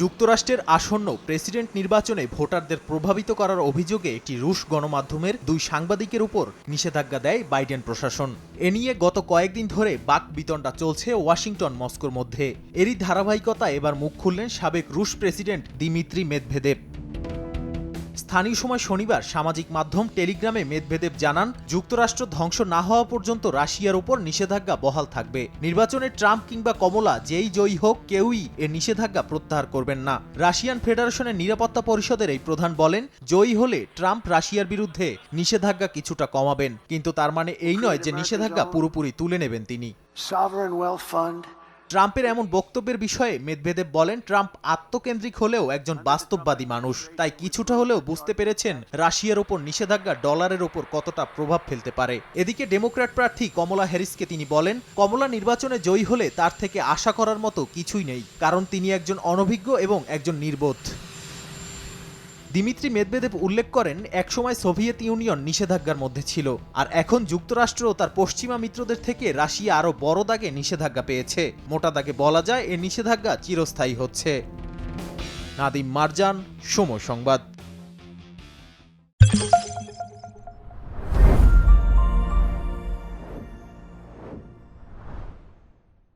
যুক্তরাষ্ট্রের আসন্ন প্রেসিডেন্ট নির্বাচনে ভোটারদের প্রভাবিত করার অভিযোগে একটি রুশ গণমাধ্যমের দুই সাংবাদিকের উপর নিষেধাজ্ঞা দেয় বাইডেন প্রশাসন। এ নিয়ে গত কয়েকদিন ধরে বাক বিতণ্ডা চলছে ওয়াশিংটন মস্কোর মধ্যে। এরই ধারাবাহিকতা এবার মুখ খুললেন সাবেক রুশ প্রেসিডেন্ট দিমিত্রি মেদভেদেব। স্থানীয় সময় শনিবার সামাজিক মাধ্যম টেলিগ্রামে মেদভেদেব জানান, যুক্তরাষ্ট্র ধ্বংস না হওয়া পর্যন্ত রাশিয়ার উপর নিষেধাজ্ঞা বহাল থাকবে। নির্বাচনে ট্রাম্প কিংবা কমলা, যেই জয়ী হোক, কেউই এ নিষেধাজ্ঞা প্রত্যাহার করবেন না। রাশিয়ান ফেডারেশনের নিরাপত্তা পরিষদের এই প্রধান বলেন, জয়ী হলে ট্রাম্প রাশিয়ার বিরুদ্ধে নিষেধাজ্ঞা কিছুটা কমাবেন। কিন্তু তার মানে এই নয় যে নিষেধাজ্ঞা পুরোপুরি তুলে নেবেন তিনি। Sovereign wealth fund ট্রাম্পের এমন বক্তব্যের বিষয়ে মেদভেদেব বলেন ট্রাম্প আত্মকেন্দ্রিক হলেও একজন বাস্তববাদী মানুষ। তাই কিছুটা হলেও বুঝতে পেরেছেন রাশিয়ার ওপর নিষেধাজ্ঞা ডলারের ওপর কতটা প্রভাব ফেলতে পারে। এদিকে ডেমোক্র্যাট প্রার্থী কমলা হ্যারিসকে তিনি বলেন কমলা নির্বাচনে জয়ী হলে তার থেকে আশা করার মতো কিছুই নেই কারণ তিনি একজন অনভিজ্ঞ এবং একজন নির্বোধ। দিমিত্রি মেদবেদেব উল্লেখ করেন, একসময় সোভিয়েত ইউনিয়ন নিষেধাজ্ঞার মধ্যে ছিল, আর এখন যুক্তরাষ্ট্র তার পশ্চিমা মিত্রদের থেকে রাশিয়া আরও বড় দাগে নিষেধাজ্ঞা পেয়েছে। মোটা দাগে বলা যায়, এ নিষেধাজ্ঞা চিরস্থায়ী হচ্ছে। নাদিম মারজান, সময় সংবাদ।